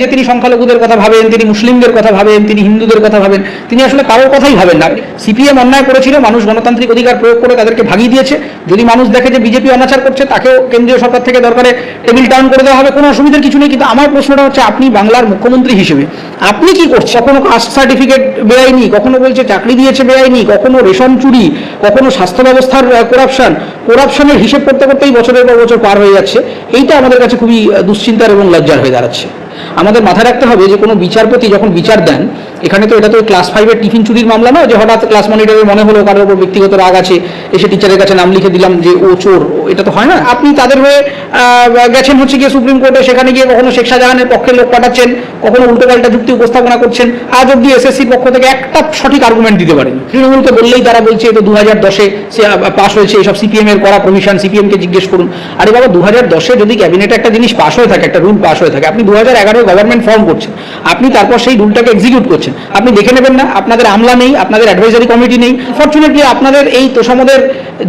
যে তিনি সংখ্যালঘুদের কথা ভাবেন, তিনি মুসলিমদের কথা ভাবেন, তিনি হিন্দুদের কথা ভাবেন, তিনি আসলে কারোর কথাই ভাবেন না। সিপিএম অন্যায় করেছিল, মানুষ গণতান্ত্রিক অধিকার প্রয়োগ করে তাদেরকে ভাগিয়ে দিয়েছে। যদি মানুষ দেখে যে বিজেপি অনাচার করছে, তাকেও কেন্দ্রীয় সরকার থেকে দরকারে টেবিল টার্ন করে দেওয়া হবে, কোনো অসুবিধার কিছু নেই। কিন্তু আমার প্রশ্নটা হচ্ছে, আপনি বাংলার মুখ্যমন্ত্রী হিসেবে আপনি কি করছেন? কখনো কাস্ট সার্টিফিকেট বেআইনি, কখনো বলছে চাকরি দিয়েছে বেআইনি, কখনো রেশন চুরি, কখনো স্বাস্থ্য ব্যবস্থার করাপশন করাপশনের হিসেব করতে করতেই বছরের পর বছর পার হয়ে যাচ্ছে। এইটা আমাদের কাছে খুবই দুশ্চিন্তার এবং লজ্জার হয়ে দাঁড়াচ্ছে। আমাদের মাথায় রাখতে হবে যে কোনো বিচারপতি যখন বিচার দেন, এখানে তো এটা তো ক্লাস ফাইভের টিফিন চুরির মামলা নয় যে হঠাৎ ক্লাস মনিটরের মনে হলো কারোর উপর ব্যক্তিগত রাগ আছে, এসে টিচারের কাছে নাম লিখে দিলাম যে ও চোর এটা তো হয় না। আপনি তাদের হয়ে গেছেন হচ্ছে গিয়ে সুপ্রিম কোর্টে, সেখানে গিয়ে কখনো শেখ শাহজাহানের পক্ষে লোক পাঠাচ্ছেন, কখনো উল্টোপাল্টা যুক্তি উপস্থাপনা করছেন, আজ অব্দি এসএসসির পক্ষ থেকে একটা সঠিক আর্গুমেন্ট দিতে পারেন। তৃণমূলকে বললেই তারা বলছে এটা দু হাজার দশে পাস হয়েছে এইসব সিপিএম এর করা প্রভিশন সিপিএম কে জিজ্ঞেস করুন। আরে বাবা, দু হাজার দশে যদি ক্যাবিনেটে একটা জিনিস পাস হয়ে থাকে, একটা রুল পাস হয়ে থাকে, আপনি দু হাজার এগারোয় গভর্নমেন্ট ফর্ম করছে আপনি তারপর সেই রুলটাকে এক্সিকিউট করছেন। আপনি দেখে নেবেন না, আপনাদের আমলা নেই, আপনাদের অ্যাডভাইজারি কমিটি নেই। ফর্চুনেটলি আপনাদের এই তোষামদের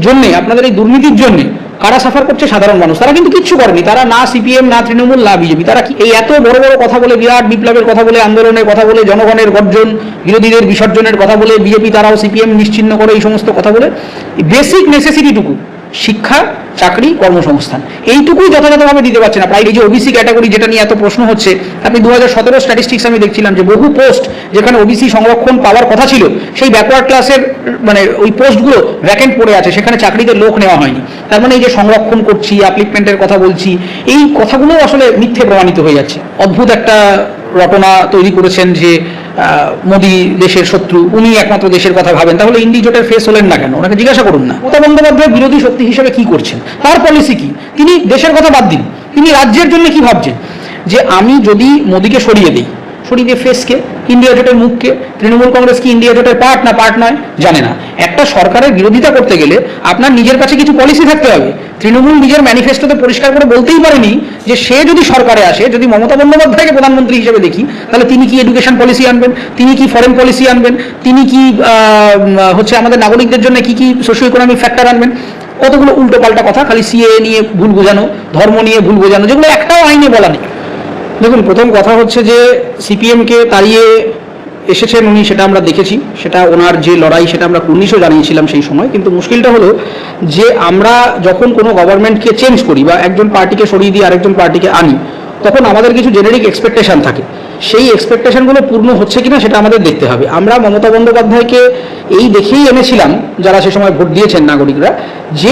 জন্য, আপনাদের এই দুর্নীতির জন্য কারা সাফার করছে? সাধারণ মানুষ। তারা কিন্তু কিচ্ছু করেনি। তারা না সিপিএম না তৃণমূল, না বিজেপি তারা কি এই এত বড় বড় কথা বলে, বিরাট বিপ্লবের কথা বলে, আন্দোলনের কথা বলে, জনগণের গর্জন, বিরোধীদের বিসর্জনের কথা বলে বিজেপি তারাও সিপিএম নিশ্চিন্ন করে এই সমস্ত কথা বলে? বেসিক নেসেসিটিটুকু শিক্ষা, চাকরি, কর্মসংস্থান। এইটুকুই যথাযথভাবে দিতে পারছে না। প্রায় এই যে ওবিসি ক্যাটাগরি যেটা নিয়ে এত প্রশ্ন হচ্ছে, আপনি দু হাজার সতেরো স্ট্যাটিস্টিক্স আমি দেখছিলাম যে বহু পোস্ট যেখানে ওবিসি সংরক্ষণ পাওয়ার কথা ছিল, সেই ব্যাকওয়ার্ড ক্লাসের মানে ওই পোস্টগুলো ভ্যাকেন্ট পড়ে আছে, সেখানে চাকরিতে লোক নেওয়া হয়নি। তার মানে এই যে সংরক্ষণ করছি অ্যাপ্লিকমেন্টের কথা বলছি, এই কথাগুলো আসলে মিথ্যে প্রমাণিত হয়ে যাচ্ছে। অদ্ভুত একটা রটনা তৈরি করেছেন যে মোদী দেশের শত্রু, উনি একমাত্র দেশের কথা ভাবেন। তাহলে ইন্ডি জোটের ফেস হলেন না কেন? ওনাকে জিজ্ঞাসা করুন না। মমতা বন্দ্যোপাধ্যায় বিরোধী শক্তি হিসেবে কি করছেন? তার পলিসি কি? তিনি দেশের কথা বাদ দিন। তিনি রাজ্যের জন্য কি ভাবছেন? যে আমি যদি মোদীকে সরিয়ে দিই সরিয়ে দিয়ে ফেসকে, ইন্ডিয়া জোটের মুখকে, তৃণমূল কংগ্রেস কি ইন্ডিয়া জোটের পার্ট না পার্ট নয়? জানে না। একটা সরকারের বিরোধিতা করতে গেলে আপনার নিজের কাছে কিছু পলিসি থাকতে হবে। তৃণমূল নিজের ম্যানিফেস্টোতে পরিষ্কার করে বলতেই পারেনি যে সে যদি সরকারে আসে, যদি মমতা বন্দ্যোপাধ্যায়কে প্রধানমন্ত্রী হিসেবে দেখি, তাহলে তিনি কি এডুকেশন পলিসি আনবেন? তিনি কি ফরেন পলিসি আনবেন? তিনি কি হচ্ছে আমাদের নাগরিকদের জন্য কি কি সোশ্যাল ইকোনমিক ফ্যাক্টর আনবেন? কতগুলো উল্টো পাল্টা কথা, খালি সিএ নিয়ে ভুল বোঝানো, ধর্ম নিয়ে ভুল বোঝানো, যেগুলো একটাও আইনে বলা নেই। দেখুন, প্রথম কথা হচ্ছে যে সিপিএমকে তাড়িয়ে এসেছেন উনি, সেটা আমরা দেখেছি। সেটা ওনার যে লড়াই, সেটা আমরা কুর্নিশও জানিয়েছিলাম সেই সময়। কিন্তু মুশকিলটা হলো যে আমরা যখন কোনো গভর্নমেন্টকে চেঞ্জ করি বা একজন পার্টিকে সরিয়ে দিয়ে আরেকজন পার্টিকে আনি তখন আমাদের কিছু জেনারিক এক্সপেকটেশন থাকে। সেই এক্সপেকটেশনগুলো পূর্ণ হচ্ছে কিনা সেটা আমাদের দেখতে হবে। আমরা মমতা বন্দ্যোপাধ্যায়কে এই দেখেই এনেছিলাম, যারা সে সময় ভোট দিয়েছেন নাগরিকরা, যে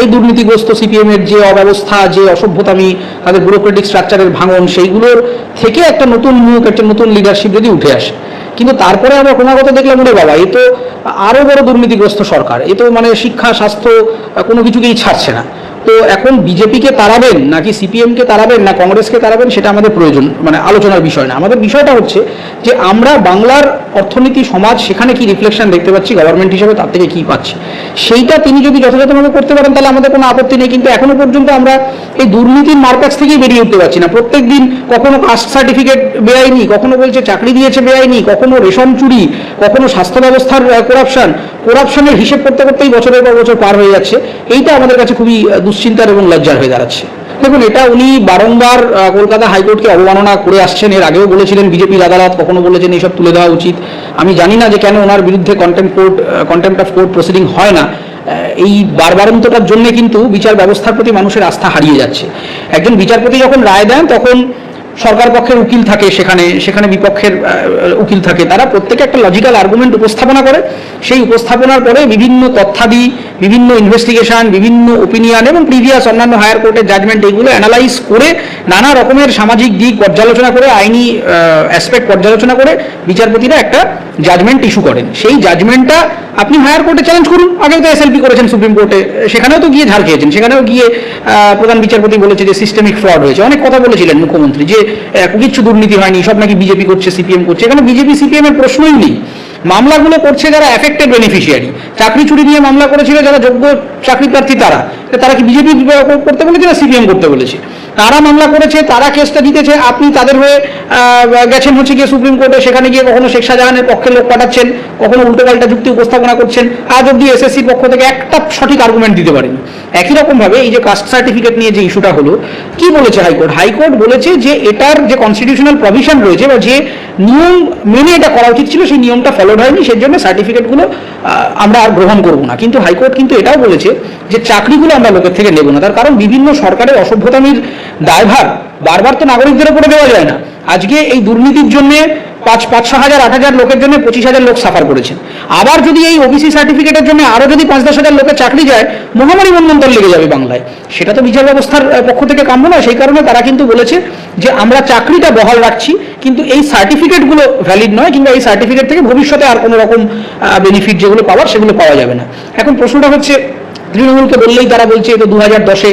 এই দুর্নীতিগ্রস্ত সিপিএম এর যে অব্যবস্থা, যে অসভ্যতামি, তাদের ব্যুরোক্রেটিক স্ট্রাকচারের ভাঙন, সেইগুলোর থেকে একটা নতুন মুখ একটা নতুন লিডারশিপ যদি উঠে আসে। কিন্তু তারপরে আমরা ক্রমাগত দেখলাম, ওরে বাবা, এ তো আরও বড় দুর্নীতিগ্রস্ত সরকার। এ তো মানে শিক্ষা, স্বাস্থ্য কোনো কিছুকেই ছাড়ছে না। তো এখন বিজেপিকে তাড়াবেন নাকি সিপিএমকে তাড়াবেন না কংগ্রেসকে তাড়াবেন সেটা আমাদের প্রয়োজন মানে আলোচনার বিষয় না। আমাদের বিষয়টা হচ্ছে যে আমরা বাংলার অর্থনীতি, সমাজ সেখানে কি রিফ্লেকশন দেখতে পাচ্ছি গভর্নমেন্ট হিসেবে তার থেকে কি পাচ্ছি? সেইটা তিনি যদি যথাযথভাবে করতে পারেন, তাহলে আমাদের কোনো আপত্তি নেই। কিন্তু এখনও পর্যন্ত আমরা এই দুর্নীতির মারপ্যাচ থেকেই বেরিয়ে উঠতে পারছি না। প্রত্যেক দিন কখনো কাস্ট সার্টিফিকেট বেআইনি, কখনো বলছে চাকরি দিয়েছে বেআইনি, কখনো রেশন চুরি, কখনো স্বাস্থ্য ব্যবস্থার করাপশন করাপশনের হিসেব করতে করতেই বছরের পর বছর পার হয়ে যাচ্ছে। এইটা আমাদের কাছে খুবই দুশ্চিন্তার এবং লজ্জার হয়ে দাঁড়াচ্ছে। দেখুন, এটা উনি বারংবার কলকাতা হাইকোর্টকে অবমাননা করে আসছেন। এর আগেও বলেছিলেন বিজেপির আদালত কখনো বলেছেন এইসব তুলে দেওয়া উচিত। আমি জানি না যে কেন ওনার বিরুদ্ধে contempt court contempt of court proceeding হয় না। এই বারবারন্তটার জন্য কিন্তু বিচার ব্যবস্থার প্রতি মানুষের আস্থা হারিয়ে যাচ্ছে। একজন বিচারপতি যখন রায় দেন, তখন সরকার পক্ষের উকিল থাকে সেখানে সেখানে বিপক্ষের উকিল থাকে। তারা প্রত্যেকে একটা লজিক্যাল আর্গুমেন্ট উপস্থাপনা করে। সেই উপস্থাপনার পরে বিভিন্ন তথ্যাদি, বিভিন্ন ইনভেস্টিগেশন বিভিন্ন ওপিনিয়ন এবং প্রিভিয়াস অন্যান্য হায়ার কোর্টের জাজমেন্ট এইগুলো অ্যানালাইজ করে নানা রকমের সামাজিক দিক পর্যালোচনা করে, আইনি অ্যাসপেক্ট পর্যালোচনা করে বিচারপতিরা একটা জাজমেন্ট ইস্যু করেন। সেই জাজমেন্টটা আপনি হায়ার কোর্টে চ্যালেঞ্জ করুন। আগেও তো এসএলপি করেছেন সুপ্রিম কোর্টে সেখানেও তো গিয়ে ঝাড় খেয়েছেন। সেখানেও গিয়ে প্রধান বিচারপতি বলেছে যে সিস্টেমিক ফ্রড হয়েছে। অনেক কথা বলেছিলেন মুখ্যমন্ত্রী যে কিচ্ছু দুর্নীতি হয়নি, সব নাকি বিজেপি করছে সিপিএম করছে। এখানে বিজেপি সিপিএম এর প্রশ্নই নেই। মামলাগুলো করছে যারা অ্যাফেক্টেড বেনিফিশিয়ারি চাকরি চুরি নিয়ে মামলা করেছিল যারা যোগ্য চাকরি প্রার্থী তারা। তারা কি বিজেপি করতে বলেছে না সিপিএম করতে বলেছে? তারা মামলা করেছে, তারা কেসটা জিতেছে, আপনি তাদের হয়ে গেছেন হচ্ছে গিয়ে সুপ্রিম কোর্টে, সেখানে গিয়ে কখনো শেখ শাহজাহানের পক্ষে লোক পাঠাচ্ছেন, কখনো উল্টোপাল্টা যুক্তি উপস্থাপনা করছেন। আজ অব্দি এসএসসির পক্ষ থেকে একটা সঠিক আর্গুমেন্ট দিতে পারেনি। একই রকমভাবে এই যে কাস্ট সার্টিফিকেট নিয়ে যে ইস্যুটা হলো, কি বলেছে হাইকোর্ট? হাইকোর্ট বলেছে যে এটার যে কনস্টিটিউশনাল প্রভিশন রয়েছে বা যে নিয়ম মেনে এটা করা উচিত ছিল, সেই নিয়মটা ফলোড হয়নি সেই জন্য সার্টিফিকেটগুলো আমরা আর গ্রহণ করব না। কিন্তু হাইকোর্ট কিন্তু এটাও বলেছে যে চাকরিগুলো আমরা লোকের থেকে নেব না। তার কারণ বিভিন্ন সরকারের অসভ্যতামির দায়ভার বারবার তো নাগরিকদের উপরে দেওয়া যায় না। আজকে এই দুর্নীতির জন্য পাঁচ পাঁচ, ছ হাজার, আট হাজার লোকের জন্য পঁচিশ হাজার লোক সাফার করেছেন আবার যদি এই ওবিসি সার্টিফিকেটের জন্য আরও যদি পাঁচ, দশ হাজার লোকের চাকরি যায়, মহামারী মন্বন্তর লেগে যাবে বাংলায়। সেটা তো বিচার ব্যবস্থার পক্ষ থেকে কাম্য নয়, সেই কারণে তারা কিন্তু বলেছে যে আমরা চাকরিটা বহাল রাখছি, কিন্তু এই সার্টিফিকেটগুলো ভ্যালিড নয়, কিংবা এই সার্টিফিকেট থেকে ভবিষ্যতে আর কোনো রকম বেনিফিট যেগুলো পাওয়ার সেগুলো পাওয়া যাবে না। এখন প্রশ্নটা হচ্ছে তৃণমূলকে বললেই তারা বলছে তো দু হাজার দশে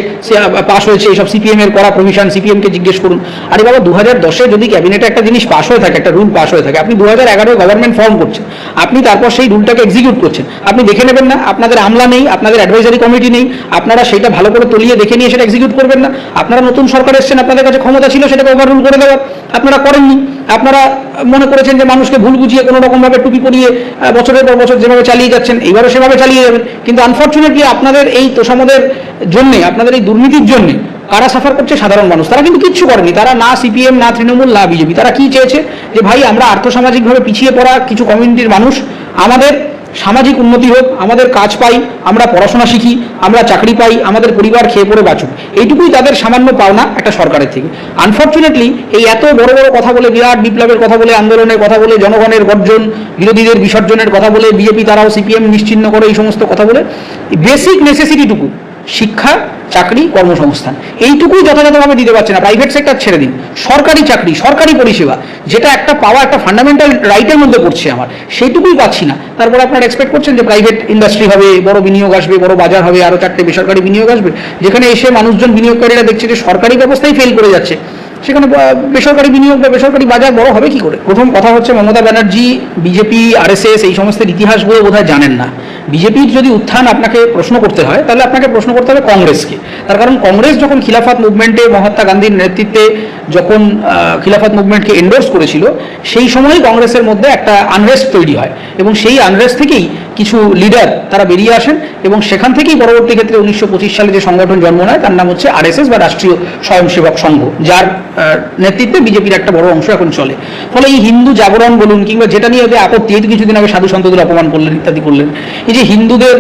পাশ হয়েছে, এইসব সিপিএম এর করা প্রভিশন সিপিএমকে জিজ্ঞেস করুন। আরে বাবা দু হাজার দশে যদি ক্যাবিনেটে একটা জিনিস পাশ হয়ে থাকে, একটা রুল পাশ হয়ে থাকে, আপনি দু হাজার এগারোয় গভর্নমেন্ট ফর্ম করছেন। আপনি তারপর সেই রুলটাকে এক্সিকিউট করছেন। আপনি দেখে নেবেন না, আপনাদের আমলা নেই, আপনাদের অ্যাডভাইজারি কমিটি নেই, আপনারা সেটা ভালো করে তলিয়ে দেখে নিয়ে সেটা এক্সিকিউট করবেন না। আপনারা নতুন সরকার এসেছেন, আপনাদের কাছে ক্ষমতা ছিল, সেটাকে ওভার রুল করে দেওয়ার। আপনারা করেননি। আপনারা মনে করেছেন যে মানুষকে ভুল বুঝিয়ে কোনো রকমভাবে টুপি পরিয়ে বছরের পর বছর যেভাবে চালিয়ে যাচ্ছেন, এইবারও সেভাবে চালিয়ে যাবেন। কিন্তু আনফর্চুনেটলি আপনাদের এই তোষামদের জন্যে, আপনাদের এই দুর্নীতির জন্যে কারা সাফার করছে? সাধারণ মানুষ। তারা কিন্তু কিচ্ছু করেনি। তারা না সিপিএম না তৃণমূল, না বিজেপি তারা কি চেয়েছে? যে ভাই, আমরা আর্থসামাজিকভাবে পিছিয়ে পড়া কিছু কমিউনিটির মানুষ, আমাদের সামাজিক উন্নতি হোক, আমাদের কাজ পাই, আমরা পড়াশোনা শিখি, আমরা চাকরি পাই, আমাদের পরিবার খেয়ে পড়ে বাঁচুক। এইটুকুই তাদের সামান্য পাওনা একটা সরকারের থেকে। আনফর্চুনেটলি এই এত বড় বড় কথা বলে বিরাট বিপ্লবের কথা বলে আন্দোলনের কথা বলে জনগণের গর্জন, বিরোধীদের বিসর্জনের কথা বলে বিজেপি, তারাও সিপিএম নিশ্চিন্ন করে এই সমস্ত কথা বলে বেসিক নেসেসিটিটুকু শিক্ষা, চাকরি, কর্মসংস্থান। এইটুকুই যথাযথভাবে দিতে পারছে না। প্রাইভেট সেক্টর ছেড়ে দিন। সরকারি চাকরি, সরকারি পরিষেবা, যেটা একটা পাওয়া একটা ফান্ডামেন্টাল রাইটের মধ্যে পড়ছে আমার, সেইটুকুই পাচ্ছি না। তারপরে আপনারা এক্সপেক্ট করছেন যে প্রাইভেট ইন্ডাস্ট্রি হবে, বড় বিনিয়োগ আসবে, বড় বাজার হবে আরও চারটে বেসরকারি বিনিয়োগ আসবে, যেখানে এসে মানুষজন বিনিয়োগকারীরা দেখছে যে সরকারি ব্যবস্থাই ফেল করে যাচ্ছে। সেখানে বেসরকারি বিনিয়োগ বা বেসরকারি বাজার বড় হবে কি করে? প্রথম কথা হচ্ছে মমতা ব্যানার্জি, বিজেপি, আরএসএস এই সমস্ত ইতিহাসগুলো বোধহয় জানেন না। বিজেপির যদি উত্থান আপনাকে প্রশ্ন করতে হয়, তাহলে আপনাকে প্রশ্ন করতে হবে কংগ্রেসকে। তার কারণ কংগ্রেস যখন খিলাফত মুভমেন্টে মহাত্মা গান্ধীর নেতৃত্বে যখন খিলাফত মুভমেন্টকে এন্ডোর্স করেছিল, সেই সময়ই কংগ্রেসের মধ্যে একটা আনরেস্ট তৈরি হয় এবং সেই আনরেস্ট থেকেই কিছু লিডার তারা বেরিয়ে আসেন এবং সেখান থেকেই পরবর্তী ক্ষেত্রে উনিশশো পঁচিশ সালে যে সংগঠন জন্ম নেয়, তার নাম হচ্ছে আরএসএস বা রাষ্ট্রীয় স্বয়ংসেবক সংঘ, যার নেতৃত্বে বিজেপির একটা বড় অংশ এখন চলে। ফলে এই হিন্দু জাগরণ বলুন কিংবা যেটা নিয়ে ওদের আপত্তি, এই কিছুদিন আগে সাধু সন্তদের অপমান করলেন, ইত্যাদি করলেন। এই যে হিন্দুদের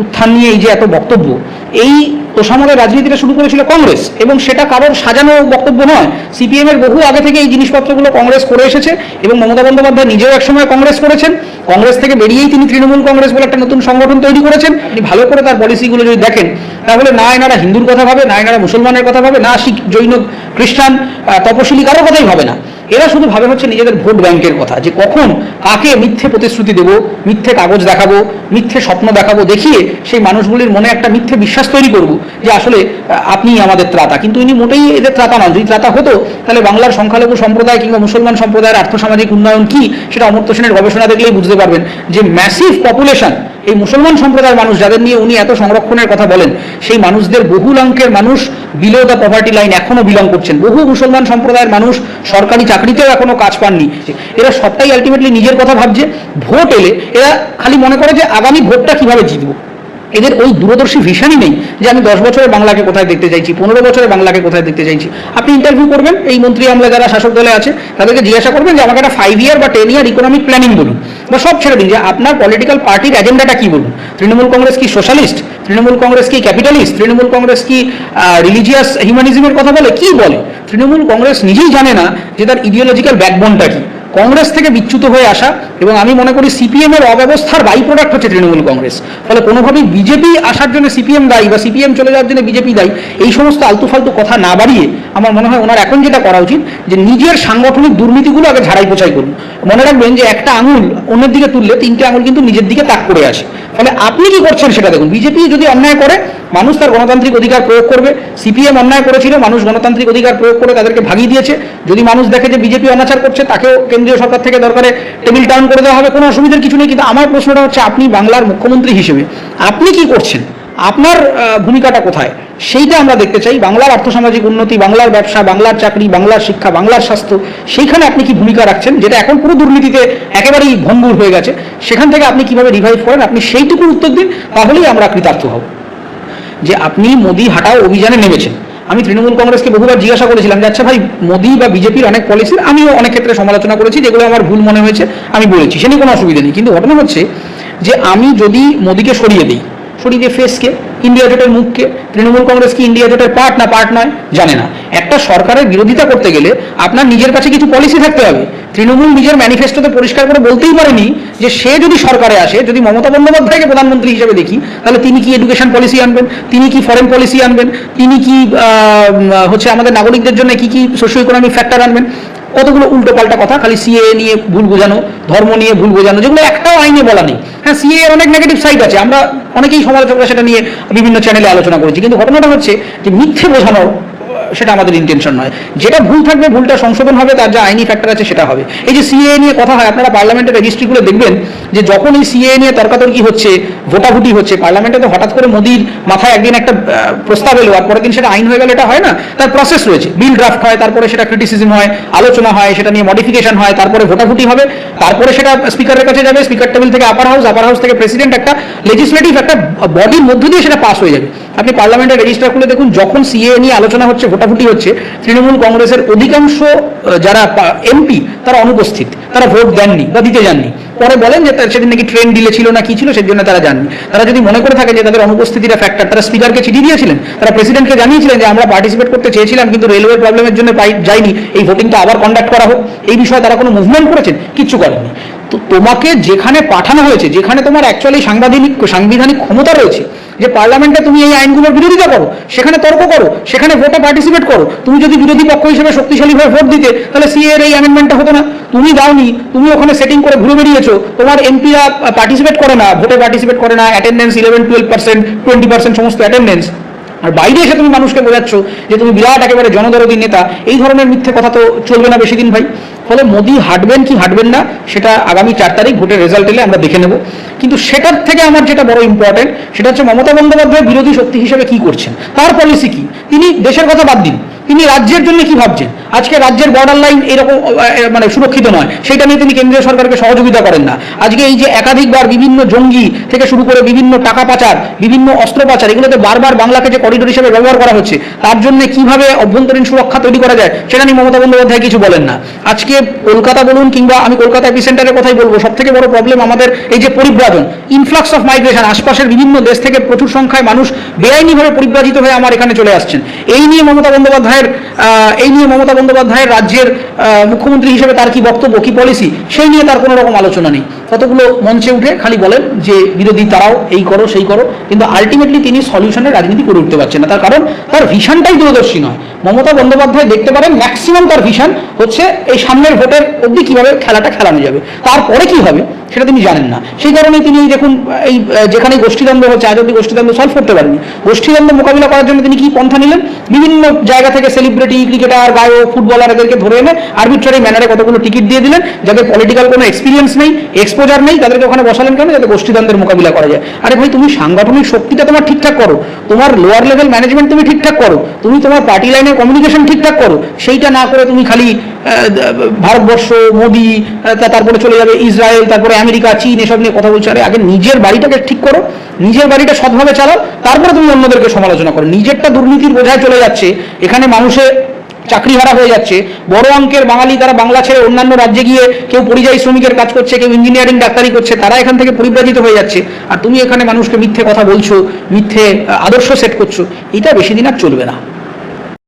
উত্থান নিয়ে এই যে এত বক্তব্য, এই তোষামলের রাজনীতিটা শুরু করেছিল কংগ্রেস এবং সেটা কারোর সাজানো বক্তব্য নয়। সিপিএম এর বহু আগে থেকে এই জিনিসপত্রগুলো কংগ্রেস করে এসেছে এবং মমতা বন্দ্যোপাধ্যায় নিজেও একসময় কংগ্রেস করেছেন। কংগ্রেস থেকে বেরিয়েই তিনি তৃণমূল কংগ্রেস বলে একটা নতুন সংগঠন তৈরি করেছেন। আপনি ভালো করে তার পলিসিগুলো যদি দেখেন, তাহলে না এনারা হিন্দুর কথা ভাবে, না এনারা মুসলমানের কথা ভাবে, না শিখ, জৈন, খ্রিস্টান তপশিলি কারোর কথাই ভাবে না। এরা শুধু ভাবে হচ্ছে নিজেদের ভোট ব্যাংকের কথা যে কখন কাকে মিথ্যে প্রতিশ্রুতি দেব মিথ্যে কাগজ দেখাবো মিথ্যে স্বপ্ন দেখাবো দেখিয়ে সেই মানুষগুলির মনে একটা মিথ্যে বিশ্বাস তৈরি করব যে আসলে আহ, আপনিই আমাদের ত্রাতা। কিন্তু ইনি মোটেই এদের ত্রাতা নন। যদি ত্রাতা হতো তাহলে বাংলার সংখ্যালঘু সম্প্রদায় কিংবা মুসলমান সম্প্রদায়ের আর্থসামাজিক উন্নয়ন কি সেটা অমর্ত্য সেনের গবেষণা দেখলেই বুঝতে পারবেন যে ম্যাসিভ পপুলেশন এই মুসলমান সম্প্রদায়ের মানুষ যাদের নিয়ে উনি এত সংরক্ষণের কথা বলেন, সেই মানুষদের বহুল অঙ্কের মানুষ বিলো দ্য পভার্টি লাইন এখনও বিলং করছেন। বহু মুসলমান সম্প্রদায়ের মানুষ সরকারি চাকরিতেও এখনও কাজ পাননি। এরা সবটাই আলটিমেটলি নিজের কথা ভাবছে। ভোট এলে এরা খালি মনে করে যে আগামী ভোটটা কীভাবে জিতবো। এদের ওই দূরদর্শী ভিশনই নেই যে আমি দশ বছরে বাংলাকে কোথায় দেখতে চাইছি, পনেরো বছরে বাংলাকে কোথায় দেখতে চাইছি। আপনি ইন্টারভিউ করবেন, এই মন্ত্রী আমলা যারা শাসক দলে আছে, তাদেরকে জিজ্ঞাসা করবেন যে আমাকে একটা ফাইভ ইয়ার বা টেন ইয়ার ইকোনমিক প্ল্যানিং বলুন। বা সব ছেড়ে দিন যে আপনার পলিটিক্যাল পার্টির এজেন্ডাটা কি বলুন। তৃণমূল কংগ্রেস কি সোশ্যালিস্ট তৃণমূল কংগ্রেস কি ক্যাপিটালিস্ট তৃণমূল কংগ্রেস কি রিলিজিয়াস হিউম্যানিজমের কথা বলে? কি বলে? তৃণমূল কংগ্রেস নিজেই জানে না যে তার ইডিওলজিক্যাল ব্যাকবোনটা কি। কংগ্রেস থেকে বিচ্যুত হয়ে আসা এবং আমি মনে করি সিপিএম এর অব্যবস্থার বাই প্রোডাক্ট হচ্ছে তৃণমূল কংগ্রেস। ফলে কোনোভাবেই বিজেপি আসার জন্য সিপিএম দায়ী বা সিপিএম চলে যাওয়ার জন্য বিজেপি দায়ী, এই সমস্ত আলতু ফালতু কথা না বাড়িয়ে আমার মনে হয় ওনার এখন যেটা করা উচিত, যে নিজের সাংগঠনিক দুর্নীতিগুলো আগে ঝাড়াই পোছাই করুন। মনে রাখবেন যে একটা আঙুল অন্যের দিকে তুললে তিনটে আঙুল কিন্তু নিজের দিকে তাক করে আসে। ফলে আপনি কি করছেন সেটা দেখুন। বিজেপি যদি অন্যায় করে, মানুষ তার গণতান্ত্রিক অধিকার প্রয়োগ করবে। সিপিএম অন্যায় করেছিল, মানুষ গণতান্ত্রিক অধিকার প্রয়োগ করে তাদেরকে ভাগিয়ে দিয়েছে। যদি মানুষ দেখে যে বিজেপি অনাচার করছে, তাকেও কেন্দ্রীয় সরকার থেকে দরকারে টেবিল টাউন করে দেওয়া হবে, কোনো অসুবিধার কিছু নেই। কিন্তু আমার প্রশ্নটা হচ্ছে, আপনি বাংলার মুখ্যমন্ত্রী হিসেবে আপনি কি করছেন? আপনার ভূমিকাটা কোথায়? সেইটা আমরা দেখতে চাই। বাংলার আর্থসামাজিক উন্নতি, বাংলার ব্যবসা, বাংলার চাকরি, বাংলার শিক্ষা, বাংলার স্বাস্থ্য, সেইখানে আপনি কি ভূমিকা রাখছেন? যেটা এখন পুরো দুর্নীতিতে একেবারেই ভঙ্গুর হয়ে গেছে। সেখান থেকে আপনি কীভাবে রিভাইভ করেন? আপনি সেইটুকুর উত্তর দিন, তাহলেই আমরা কৃতার্থ হব। যে আপনি মোদি হাটাও অভিযানে নেমেছেন। আমি তৃণমূল কংগ্রেসকে বহুবার জিজ্ঞাসা করেছিলাম যে আচ্ছা ভাই, মোদি বা বিজেপির অনেক পলিসির আমিও অনেক ক্ষেত্রে সমালোচনা করেছি, যেগুলো আমার ভুল মনে হয়েছে, আমি বলেছি। সে নিয়ে কোনো অসুবিধা নেই। কিন্তু ঘটনা হচ্ছে যে, আমি যদি মোদিকে সরিয়ে দিই, সরিয়ে দিয়ে ফেসকে ইন্ডিয়া জোটের মুখকে, তৃণমূল কংগ্রেস কি ইন্ডিয়া জোটের পার্ট না পার্ট নয়, জানে না। একটা সরকারের বিরোধিতা করতে গেলে আপনার নিজের কাছে কিছু পলিসি থাকতে হবে। তৃণমূল নিজের ম্যানিফেস্টোতে পরিষ্কার করে বলতেই পারেনি যে সে যদি সরকারে আসে, যদি মমতা বন্দ্যোপাধ্যায়কে প্রধানমন্ত্রী হিসেবে দেখি, তাহলে তিনি কি এডুকেশন পলিসি আনবেন? তিনি কি ফরেন পলিসি আনবেন? তিনি কি হচ্ছে আমাদের নাগরিকদের জন্য কি কি সোশ্য ইকোনমিক ফ্যাক্টর আনবেন? কতগুলো উল্টো পাল্টা কথা? খালি সিএ নিয়ে ভুল বোঝানো, ধর্ম নিয়ে ভুল বোঝানো, যেগুলো একটাও আইনে বলা নেই। হ্যাঁ সিএ এর অনেক নেগেটিভ সাইড আছে। আমরা অনেকেই সমালোচকরা সেটা নিয়ে বিভিন্ন চ্যানেলে আলোচনা করেছি। কিন্তু ঘটনাটা হচ্ছে যে মিথ্যে বোঝানো সেটা আমাদের ইন্টেনশন নয়। যেটা ভুল থাকবে, ভুলটা সংশোধন হবে, তার যে আইনি ফ্যাক্টর আছে সেটা হবে। এই যে সিএ নিয়ে কথা হয়, আপনারা পার্লামেন্টের রেজিস্ট্রিগুলো দেখবেন যে যখন এই সিএ নিয়ে তর্কাতর্কি হচ্ছে, ভোটাভুটি হচ্ছে পার্লামেন্টে তো হঠাৎ করে মোদির মাথায় একদিন একটা প্রস্তাব এলো, আর পরের দিন সেটা আইন হয়ে গেলে, এটা হয় না? তার প্রসেস রয়েছে। বিল ড্রাফট হয়, তারপরে সেটা ক্রিটিসিজম হয়, আলোচনা হয়, সেটা নিয়ে মডিফিকেশন হয়, তারপরে ভোটাভুটি হবে, তারপরে সেটা স্পিকারের কাছে যাবে স্পিকার টেবিল থেকে আপার হাউস আপার হাউস থেকে প্রেসিডেন্ট একটা লেজিসলেটিভ একটা বডির মধ্য দিয়ে সেটা পাস হয়ে যাবে। আপনি পার্লামেন্টের রেজিস্টার খুলে দেখুন, যখন সিএ নিয়ে আলোচনা হচ্ছে ভোটাভুটি হচ্ছে তৃণমূল কংগ্রেসের অধিকাংশ যারা এমপি, তারা অনুপস্থিত। তারা ভোট দেননি বা দিতে যাননি। পরে বলেন যে সেদিন নাকি ট্রেন ডিলে ছিল না, কি ছিল সেই জন্য তারা যাননি। তারা যদি মনে করে থাকে যে তাদের অনুপস্থিতিটা ফ্যাক্টর তারা স্পিকারকে চিঠি দিয়েছিলেন, তারা প্রেসিডেন্টকে জানিয়েছিলেন যে আমরা পার্টিসিপেট করতে চেয়েছিলাম, কিন্তু রেলওয়ে প্রবলেমের জন্য পাই, যাইনি। এই ভোটিংটা আবার কন্ডাক্ট করা হোক। এই বিষয়ে তারা কোনো মুভমেন্ট করেছেন? কিচ্ছু করেননি। তো তোমাকে যেখানে পাঠানো হয়েছে, যেখানে তোমার অ্যাকচুয়ালি সাংবিধানিক সাংবিধানিক ক্ষমতা রয়েছে, যে পার্লামেন্টে তুমি এই আইনগুলোর বিরোধিতা করো, সেখানে তর্ক করো, সেখানে ভোটে পার্টিসিপেট করো, তুমি যদি বিরোধী পক্ষ হিসেবে শক্তিশালী হয়ে ভোট দিতে, তাহলে সিএ এর এই অ্যামেন্ডমেন্টটা হতো না। তুমি দাওনি, তুমি ওখানে সেটিং করে ঘুরে বেরিয়েছো তোমার এমপিরা পার্টিসিপেট করে না ভোটে পার্টিসিপেট করে না attendance eleven twelve percent twenty percent সমস্ত অ্যাটেন্ডেন্স আর বাইরে এসে তুমি মানুষকে বোঝাচ্ছ যে তুমি বিরাট একেবারে জনদরদী নেতা, এই ধরনের মিথ্যে কথা তো চলবে না বেশি দিন ভাই। ফলে মোদি হাঁটবেন কি হাঁটবেন না, সেটা আগামী চার তারিখ ভোটের রেজাল্ট এলে আমরা দেখে নেব। কিন্তু সেটার থেকে আমার যেটা বড় ইম্পর্টেন্ট সেটা হচ্ছে মমতা বন্দ্যোপাধ্যায় বিরোধী শক্তি হিসেবে কি করছেন? তার পলিসি কি? তিনি দেশের কথা বাদ দিন। তিনি রাজ্যের জন্য কি ভাবছেন? আজকে রাজ্যের বর্ডার লাইন এরকম মানে সুরক্ষিত নয়। সেটা নিয়ে তিনি কেন্দ্রীয় সরকারকে সহযোগিতা করেন না। আজকে এই যে একাধিকবার বিভিন্ন জঙ্গি থেকে শুরু করে বিভিন্ন টাকা পাচার, বিভিন্ন অস্ত্র পাচার, এগুলোতে বারবার বাংলাকে যে করিডোর হিসেবে ব্যবহার করা হচ্ছে, তার জন্য কীভাবে অভ্যন্তরীণ সুরক্ষা তৈরি করা যায়, সেটা নিয়ে মমতা বন্দ্যোপাধ্যায় কিছু বলেন না। আজকে কলকাতা বলুন কিংবা আমি কলকাতা এপিসেন্টারের কথাই বলব সব থেকে বড় প্রবলেম আমাদের এই যে পরিব্রাজন ইনফ্লাক্স অফ মাইগ্রেশন আশপাশের বিভিন্ন দেশ থেকে প্রচুর সংখ্যায় মানুষ বেআইনিভাবে পরিব্রাজিত হয়ে আমার এখানে চলে আসছেন। এই নিয়ে মমতা বন্দ্যোপাধ্যায়ের mujer এই নিয়ে মমতা বন্দ্যোপাধ্যায়ের রাজ্যের মুখ্যমন্ত্রী হিসেবে তার কি বক্তব্য, কি পলিসি সেই নিয়ে তার কোনো রকম আলোচনা নেই। কতগুলো মঞ্চে উঠে খালি বলেন যে, বিরোধী, তারাও এই করো, সেই করো। কিন্তু আলটিমেটলি তিনি সলিউশনের রাজনীতি করে উঠতে পারছেন না। তার কারণ, তার ভিশনটাই দূরদর্শী নয়। মমতা বন্দ্যোপাধ্যায় দেখতে পারেন ম্যাক্সিমাম তার ভিশন হচ্ছে এই সামনের ভোটের অবধি কীভাবে খেলাটা খেলানো যাবে। তারপরে কি হবে, সেটা তিনি জানেন না। সেই কারণে তিনি দেখুন, এই যেখানে গোষ্ঠীদ্বন্দ্ব হচ্ছে, আজ অব্দি গোষ্ঠীদ্বন্দ্ব সলভ করতে পারেনি। গোষ্ঠীদ্বন্দ্ব মোকাবিলা করার জন্য তিনি কি পন্থা নিলেন? বিভিন্ন জায়গা থেকে সেলিব্রিটি ক্রিকেটার গায়ক ফুটবলার এদেরকে ধরে এনে আরবিট্রারি ম্যানারে কতগুলো টিকিট দিয়ে দিলেন, যাদের পলিটিক্যাল কোনো এক্সপিরিয়েন্স নেই এক্সপোজার নেই, তাদেরকে ওখানে বসালেন কেন? যাতে গোষ্ঠীদ্বন্দ্বের মোকাবিলা করা যায়। আরে ভাই, তুমি সাংগঠনিক শক্তিটা তোমার ঠিকঠাক করো, তোমার লোয়ার লেভেল ম্যানেজমেন্ট তুমি ঠিকঠাক করো, তুমি তোমার পার্টি লাইনের কমিউনিকেশন ঠিকঠাক করো, সেইটা না করে তুমি খালি ভারতবর্ষ, মোদি তারপরে চলে যাবে ইসরায়েল, তারপরে আমেরিকা, চীন, এসব নিয়ে কথা বলছে। আরে আগে নিজের বাড়িটাকে ঠিক করো, নিজের বাড়িটা সৎভাবে চালাও, তারপরে তুমি অন্যদেরকে সমালোচনা করো। নিজেরটা দুর্নীতির বোঝায় চলে যাচ্ছে, এখানে মানুষের চাকরি হারা হয়ে যাচ্ছে। বড় অঙ্কের বাঙালি তারা বাংলা ছেড়ে অন্যান্য রাজ্যে গিয়ে কেউ পরিযায়ী শ্রমিকের কাজ করছে, কেউ ইঞ্জিনিয়ারিং ডাক্তারি করছে, তারা এখান থেকে পরিব্রাজিত হয়ে যাচ্ছে। আর তুমি এখানে মানুষকে মিথ্যে কথা বলছো, মিথ্যে আদর্শ সেট করছ। এটা বেশি দিন আর চলবে না।